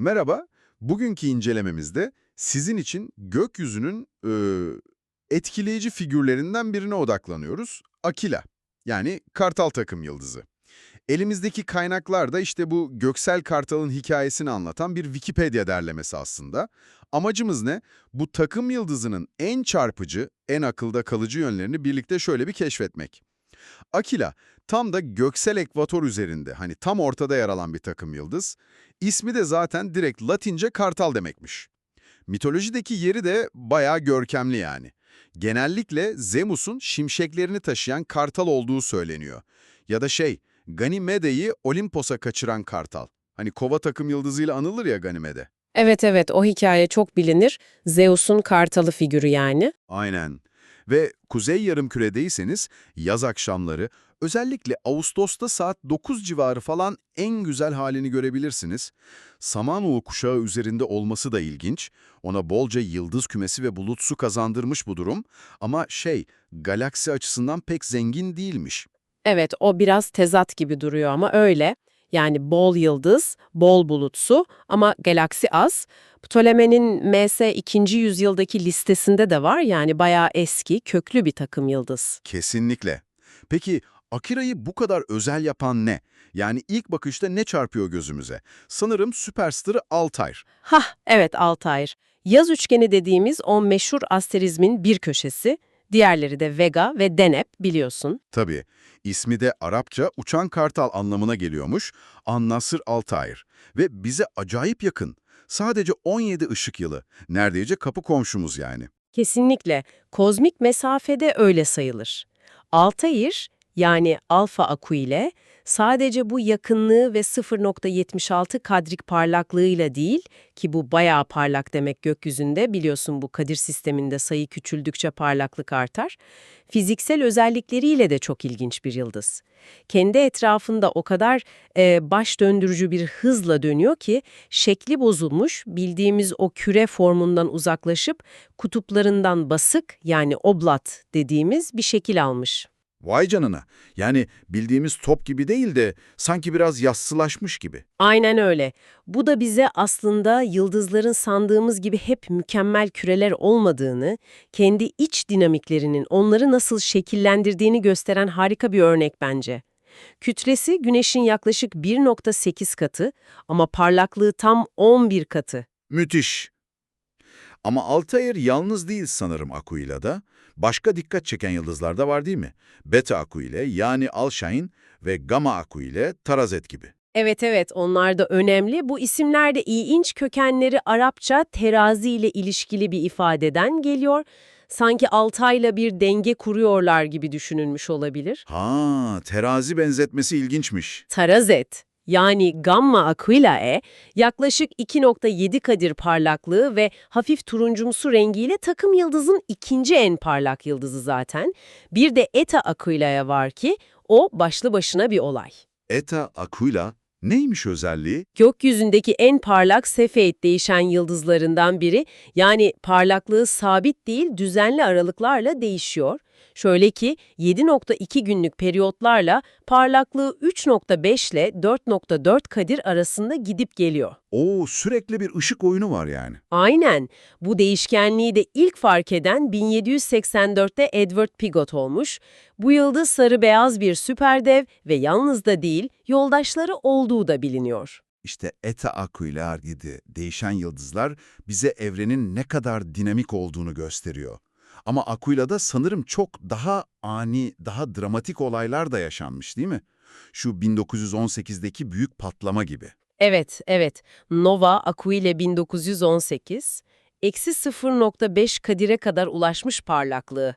Merhaba, bugünkü incelememizde sizin için gökyüzünün e, etkileyici figürlerinden birine odaklanıyoruz. Akila, yani kartal takım yıldızı. Elimizdeki kaynaklar da işte bu göksel kartalın hikayesini anlatan bir Wikipedia derlemesi aslında. Amacımız ne? Bu takım yıldızının en çarpıcı, en akılda kalıcı yönlerini birlikte şöyle bir keşfetmek. Akila, tam da göksel ekvator üzerinde, hani tam ortada yer alan bir takım yıldız. İsmi de zaten direkt Latince kartal demekmiş. Mitolojideki yeri de bayağı görkemli yani. Genellikle Zemus'un şimşeklerini taşıyan kartal olduğu söyleniyor. Ya da şey, Ganimede'yi Olimpos'a kaçıran kartal. Hani kova takım yıldızıyla anılır ya Ganimede. Evet evet o hikaye çok bilinir. Zeus'un kartalı figürü yani. Aynen. Ve kuzey yarımküredeyseniz yaz akşamları özellikle Ağustos'ta saat 9 civarı falan en güzel halini görebilirsiniz. Samanoğlu kuşağı üzerinde olması da ilginç. Ona bolca yıldız kümesi ve bulut su kazandırmış bu durum. Ama şey, galaksi açısından pek zengin değilmiş. Evet o biraz tezat gibi duruyor ama öyle. Yani bol yıldız, bol bulutsu ama galaksi az. Ptoleme'nin MS 2. yüzyıldaki listesinde de var yani bayağı eski, köklü bir takım yıldız. Kesinlikle. Peki Akira'yı bu kadar özel yapan ne? Yani ilk bakışta ne çarpıyor gözümüze? Sanırım süperstarı Altair. Hah evet Altair. Yaz üçgeni dediğimiz o meşhur asterizmin bir köşesi, diğerleri de Vega ve Deneb biliyorsun. Tabii. İsmi de Arapça uçan kartal anlamına geliyormuş. An-Nasır Altair. Ve bize acayip yakın. Sadece 17 ışık yılı. Neredeyse kapı komşumuz yani. Kesinlikle. Kozmik mesafede öyle sayılır. Altair, yani alfa aküyle, sadece bu yakınlığı ve 0.76 kadrik parlaklığıyla değil, ki bu bayağı parlak demek gökyüzünde, biliyorsun bu kadir sisteminde sayı küçüldükçe parlaklık artar, fiziksel özellikleriyle de çok ilginç bir yıldız. Kendi etrafında o kadar e, baş döndürücü bir hızla dönüyor ki, şekli bozulmuş, bildiğimiz o küre formundan uzaklaşıp, kutuplarından basık yani oblat dediğimiz bir şekil almış. Vay canına. Yani bildiğimiz top gibi değil de sanki biraz yassılaşmış gibi. Aynen öyle. Bu da bize aslında yıldızların sandığımız gibi hep mükemmel küreler olmadığını, kendi iç dinamiklerinin onları nasıl şekillendirdiğini gösteren harika bir örnek bence. Kütlesi Güneş'in yaklaşık 1.8 katı ama parlaklığı tam 11 katı. Müthiş. Ama Altair yalnız değil sanırım Akuila'da. Başka dikkat çeken yıldızlar da var değil mi? Beta Akuile yani Alşain ve Gamma Akuile Tarazet gibi. Evet evet onlar da önemli. Bu isimler de ilginç kökenleri Arapça terazi ile ilişkili bir ifadeden geliyor. Sanki altayla bir denge kuruyorlar gibi düşünülmüş olabilir. Ha, terazi benzetmesi ilginçmiş. Tarazet yani Gamma Aquilae yaklaşık 2.7 kadir parlaklığı ve hafif turuncumsu rengiyle takım yıldızın ikinci en parlak yıldızı zaten. Bir de Eta Aquilae var ki o başlı başına bir olay. Eta Aquila neymiş özelliği? Gökyüzündeki en parlak Sefeit değişen yıldızlarından biri yani parlaklığı sabit değil düzenli aralıklarla değişiyor. Şöyle ki 7.2 günlük periyotlarla parlaklığı 3.5 ile 4.4 kadir arasında gidip geliyor. Oo, sürekli bir ışık oyunu var yani. Aynen. Bu değişkenliği de ilk fark eden 1784'te Edward Pigott olmuş. Bu yıldız sarı-beyaz bir süperdev ve yalnız da değil, yoldaşları olduğu da biliniyor. İşte Eta Aquila gibi değişen yıldızlar bize evrenin ne kadar dinamik olduğunu gösteriyor. Ama Aquila'da sanırım çok daha ani, daha dramatik olaylar da yaşanmış değil mi? Şu 1918'deki büyük patlama gibi. Evet, evet. Nova Aquile 1918, eksi 0.5 kadire kadar ulaşmış parlaklığı.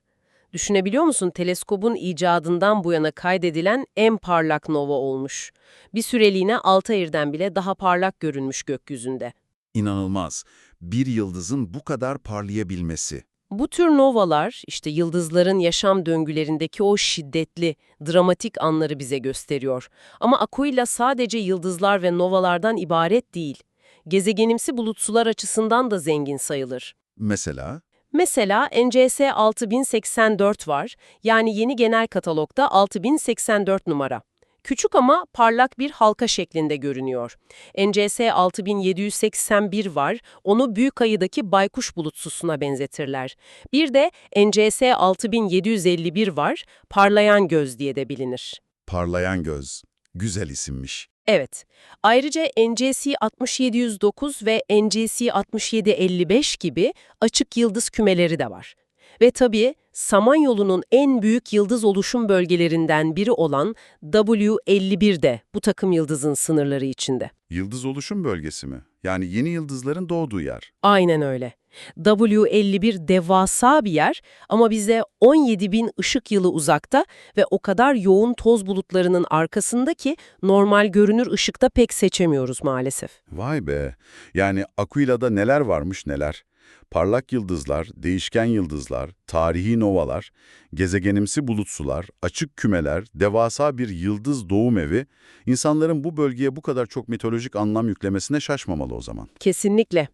Düşünebiliyor musun? Teleskobun icadından bu yana kaydedilen en parlak nova olmuş. Bir süreliğine Altair'den bile daha parlak görünmüş gökyüzünde. İnanılmaz. Bir yıldızın bu kadar parlayabilmesi. Bu tür novalar, işte yıldızların yaşam döngülerindeki o şiddetli, dramatik anları bize gösteriyor. Ama Aquila sadece yıldızlar ve novalardan ibaret değil. Gezegenimsi bulutsular açısından da zengin sayılır. Mesela Mesela NCS 6084 var, yani yeni genel katalogda 6084 numara. Küçük ama parlak bir halka şeklinde görünüyor. NCS 6781 var, onu büyük ayıdaki baykuş bulutsusuna benzetirler. Bir de NCS 6751 var, parlayan göz diye de bilinir. Parlayan göz. Güzel isimmiş. Evet. Ayrıca NCC 6709 ve NCC 6755 gibi açık yıldız kümeleri de var. Ve tabii Samanyolu'nun en büyük yıldız oluşum bölgelerinden biri olan W51 de bu takım yıldızın sınırları içinde. Yıldız oluşum bölgesi mi? Yani yeni yıldızların doğduğu yer. Aynen öyle. W51 devasa bir yer ama bize 17 bin ışık yılı uzakta ve o kadar yoğun toz bulutlarının arkasında ki normal görünür ışıkta pek seçemiyoruz maalesef. Vay be. Yani Aquila'da neler varmış neler. Parlak yıldızlar, değişken yıldızlar, tarihi novalar, gezegenimsi bulutsular, açık kümeler, devasa bir yıldız doğum evi, insanların bu bölgeye bu kadar çok mitolojik anlam yüklemesine şaşmamalı o zaman. Kesinlikle.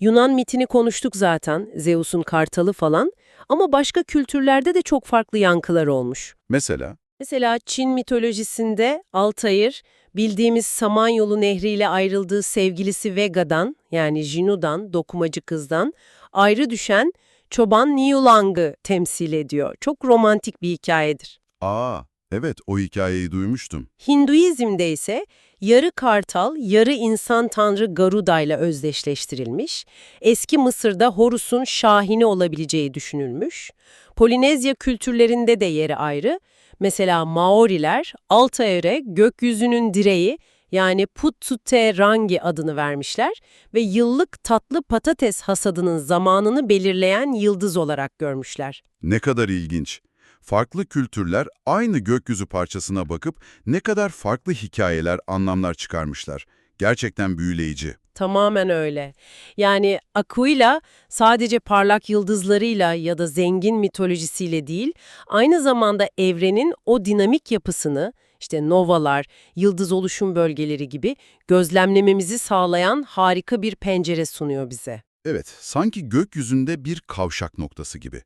Yunan mitini konuştuk zaten, Zeus'un kartalı falan ama başka kültürlerde de çok farklı yankılar olmuş. Mesela, Mesela Çin mitolojisinde Altair, bildiğimiz Samanyolu Nehri ile ayrıldığı sevgilisi Vega'dan, yani Jinu'dan, dokumacı kızdan, ayrı düşen çoban Niulang'ı temsil ediyor. Çok romantik bir hikayedir. aa evet o hikayeyi duymuştum. Hinduizm'de ise yarı kartal, yarı insan tanrı Garuda ile özdeşleştirilmiş, eski Mısır'da Horus'un şahini olabileceği düşünülmüş, Polinezya kültürlerinde de yeri ayrı, mesela Maoriler Altair'e gökyüzünün direği yani Putute Rangi adını vermişler ve yıllık tatlı patates hasadının zamanını belirleyen yıldız olarak görmüşler. Ne kadar ilginç. Farklı kültürler aynı gökyüzü parçasına bakıp ne kadar farklı hikayeler, anlamlar çıkarmışlar. Gerçekten büyüleyici. Tamamen öyle. Yani Aquila sadece parlak yıldızlarıyla ya da zengin mitolojisiyle değil, aynı zamanda evrenin o dinamik yapısını, işte novalar, yıldız oluşum bölgeleri gibi gözlemlememizi sağlayan harika bir pencere sunuyor bize. Evet, sanki gökyüzünde bir kavşak noktası gibi.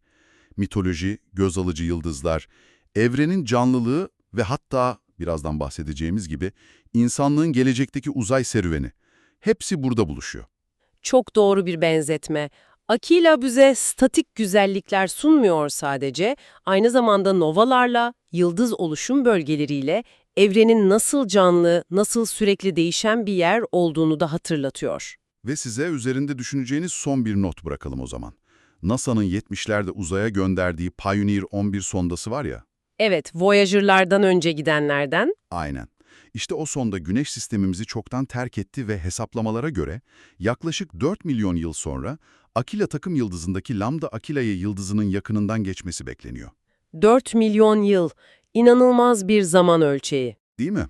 Mitoloji, göz alıcı yıldızlar, evrenin canlılığı ve hatta birazdan bahsedeceğimiz gibi insanlığın gelecekteki uzay serüveni. Hepsi burada buluşuyor. Çok doğru bir benzetme. Aquila bize statik güzellikler sunmuyor sadece, aynı zamanda novalarla, yıldız oluşum bölgeleriyle evrenin nasıl canlı, nasıl sürekli değişen bir yer olduğunu da hatırlatıyor. Ve size üzerinde düşüneceğiniz son bir not bırakalım o zaman. NASA'nın 70'lerde uzaya gönderdiği Pioneer 11 sondası var ya, Evet, Voyager'lardan önce gidenlerden. aynen. İşte o sonda güneş sistemimizi çoktan terk etti ve hesaplamalara göre yaklaşık 4 milyon yıl sonra Aquila takım yıldızındaki Lambda Aquila'ya yıldızının yakınından geçmesi bekleniyor. 4 milyon yıl. İnanılmaz bir zaman ölçeği. Değil mi?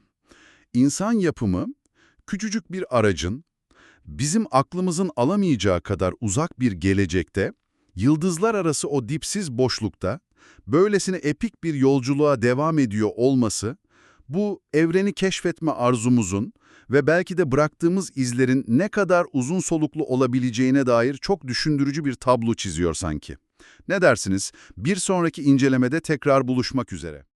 İnsan yapımı küçücük bir aracın bizim aklımızın alamayacağı kadar uzak bir gelecekte, yıldızlar arası o dipsiz boşlukta böylesine epik bir yolculuğa devam ediyor olması, bu evreni keşfetme arzumuzun ve belki de bıraktığımız izlerin ne kadar uzun soluklu olabileceğine dair çok düşündürücü bir tablo çiziyor sanki. Ne dersiniz? Bir sonraki incelemede tekrar buluşmak üzere.